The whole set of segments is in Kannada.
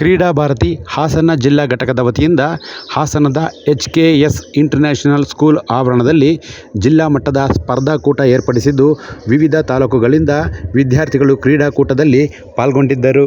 ಕ್ರೀಡಾ ಭಾರತಿ ಹಾಸನ ಜಿಲ್ಲಾ ಘಟಕದ ವತಿಯಿಂದ ಹಾಸನದ H K S international school ಆವರಣದಲ್ಲಿ ಜಿಲ್ಲಾ ಮಟ್ಟದ ಸ್ಪರ್ಧಾಕೂಟ ಏರ್ಪಡಿಸಿದ್ದು ವಿವಿಧ ತಾಲೂಕುಗಳಿಂದ ವಿದ್ಯಾರ್ಥಿಗಳು ಕ್ರೀಡಾಕೂಟದಲ್ಲಿ ಪಾಲ್ಗೊಂಡಿದ್ದರು.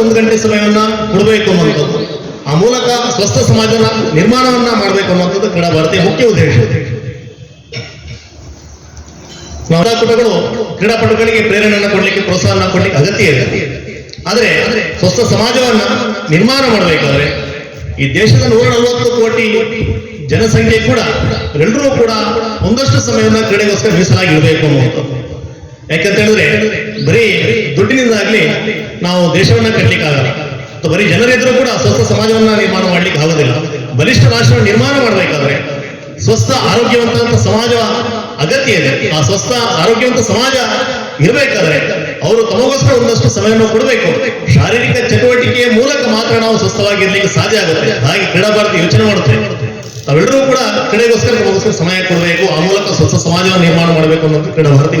ಒಂದು ಗಂಟೆ ಸಮಯವನ್ನ ಕೊಡಬೇಕು ಅನ್ನುವಂಥದ್ದು. ಆ ಮೂಲಕ ಸ್ವಸ್ಥ ಸಮಾಜನ ನಿರ್ಮಾಣವನ್ನ ಮಾಡಬೇಕು ಅನ್ನುವಂಥದ್ದು ಕ್ರೀಡಾ ಭಾರತೀಯ ಮುಖ್ಯ ಉದ್ದೇಶ. ಕ್ರೀಡಾಕೂಟಗಳು, ಕ್ರೀಡಾಪಟುಗಳಿಗೆ ಪ್ರೇರಣೆಯನ್ನು ಕೊಡ್ಲಿಕ್ಕೆ ಪ್ರೋತ್ಸಾಹನ ಕೊಡ್ಲಿಕ್ಕೆ ಅಗತ್ಯ ಇದೆ. ಆದ್ರೆ ಸ್ವಸ್ಥ ಸಮಾಜವನ್ನ ನಿರ್ಮಾಣ ಮಾಡಬೇಕಾದ್ರೆ ಈ ದೇಶದ ನೂರ ನಲವತ್ತು ಕೋಟಿ ಜನಸಂಖ್ಯೆ ಕೂಡ, ಎಲ್ಲರೂ ಕೂಡ ಒಂದಷ್ಟು ಸಮಯವನ್ನ ಕ್ರೀಡೆಗೋಸ್ಕರ ಮೀಸಲಾಗಿರ್ಬೇಕು ಅನ್ನುವಂಥದ್ದು. ಯಾಕಂತ ಹೇಳಿದ್ರೆ ಬರೀ ದುಡ್ಡಿನಿಂದಾಗ್ಲಿ ನಾವು ದೇಶವನ್ನ ಕಟ್ಟಲಿಕ್ಕೆ ಆಗಲ್ಲ ಅಥವಾ ಬರೀ ಜನರಿದ್ರು ಕೂಡ ಸ್ವಸ್ಥ ಸಮಾಜವನ್ನ ನಿರ್ಮಾಣ ಮಾಡ್ಲಿಕ್ಕೆ ಆಗೋದಿಲ್ಲ. ಬಲಿಷ್ಠ ರಾಷ್ಟ್ರ ನಿರ್ಮಾಣ ಮಾಡಬೇಕಾದ್ರೆ ಸ್ವಸ್ಥ ಆರೋಗ್ಯವಂತ ಸಮಾಜ ಅಗತ್ಯ ಇದೆ. ಆ ಸ್ವಸ್ಥ ಆರೋಗ್ಯವಂತ ಸಮಾಜ ಇರಬೇಕಾದ್ರೆ ಅವರು ತಮಗೋಸ್ಕರ ಒಂದಷ್ಟು ಸಮಯವನ್ನು ಕೊಡಬೇಕು. ಶಾರೀರಿಕ ಚಟುವಟಿಕೆಯ ಮೂಲಕ ಮಾತ್ರ ನಾವು ಸ್ವಸ್ಥವಾಗಿರ್ಲಿಕ್ಕೆ ಸಾಧ್ಯ ಆಗುತ್ತೆ. ಹಾಗೆ ಕ್ರೀಡಾ ಭಾರತಿ ಯೋಚನೆ ಮಾಡುತ್ತೆ. ತಾವೆಲ್ಲರೂ ಕೂಡ ಕ್ರೀಡೆಗೋಸ್ಕರ ತಮಗೋಸ್ಕರ ಸಮಯ ಕೊಡಬೇಕು. ಆ ಮೂಲಕ ಸ್ವಸ್ಥ ಸಮಾಜವನ್ನು ನಿರ್ಮಾಣ ಮಾಡಬೇಕು ಅನ್ನೋದು ಕ್ರೀಡಾ ಭಾರತಿ